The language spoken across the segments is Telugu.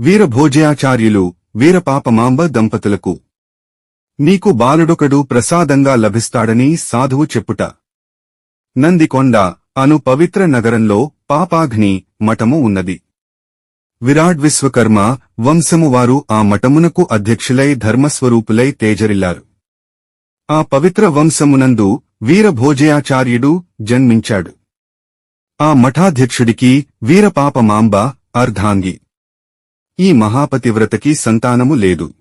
వీరభోజయాచార్యులు వీరపాపమాంబ దంపతులకు నీకు బాలుడొకడు ప్రసాదంగా లభిస్తాడని సాధువు చెప్పుట. నందికొండ అను పవిత్ర నగరంలో పాపాగ్ని మఠము ఉన్నది. విరాట్ విశ్వకర్మ వంశము వారు ఆ మఠమునకు అధ్యక్షులై ధర్మస్వరూపులై తేజరిల్లారు. ఆ పవిత్ర వంశమునందు వీరభోజయాచార్యుడు జన్మించాడు. ఆ మఠాధ్యక్షుడికి వీరపాపమాంబ అర్ధాంగి. ఈ మహాపతివ్రతకి సంతానము లేదు.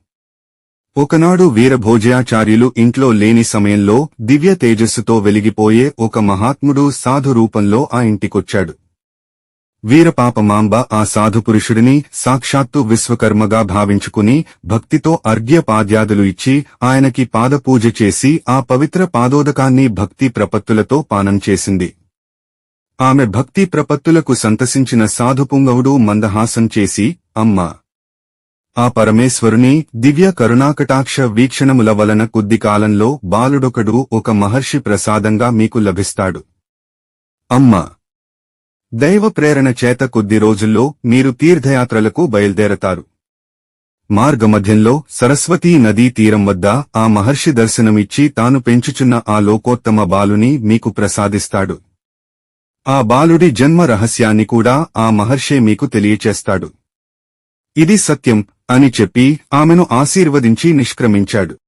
ఒకనాడు వీరభోజయాచార్యులు ఇంట్లో లేని సమయంలో దివ్య తేజస్సుతో వెలిగిపోయే ఒక మహాత్ముడు సాధు రూపంలో ఆ ఇంటికొచ్చాడు. వీరపాపమాంబ ఆ సాధుపురుషుడిని సాక్షాత్తు విశ్వకర్మగా భావించుకుని భక్తితో అర్ఘ్యపాద్యాదులు ఇచ్చి ఆయనకి పాదపూజ చేసి ఆ పవిత్ర పాదోదకాన్ని భక్తి ప్రపత్తులతో పానం చేసింది. ఆమె భక్తి ప్రపత్తులకు సంతసించిన సాధుపుంగవుడు మందహాసం చేసి అమ్మా! ఆ పరమేశ్వరుని దివ్య కరుణాకటాక్ష వీక్షణముల వలన కొద్ది కాలంలో బాలుడొకడు ఒక మహర్షి ప్రసాదంగా మీకు లభిస్తాడు. అమ్మా! దైవ ప్రేరణ చేత కొద్ది రోజుల్లో మీరు తీర్థయాత్రలకు బయల్దేరతారు. మార్గమధ్యంలో సరస్వతీ నదీ తీరం వద్ద ఆ మహర్షి దర్శనమిచ్చి తాను పెంచుచున్న ఆ లోకోత్తమ బాలుని మీకు ప్రసాదిస్తాడు. ఆ బాలుడి జన్మ రహస్యాన్ని కూడా ఆ మహర్షే మీకు తెలియచేస్తాడు. ఇది సత్యం అని చెప్పి ఆమెను ఆశీర్వదించి నిష్క్రమించాడు.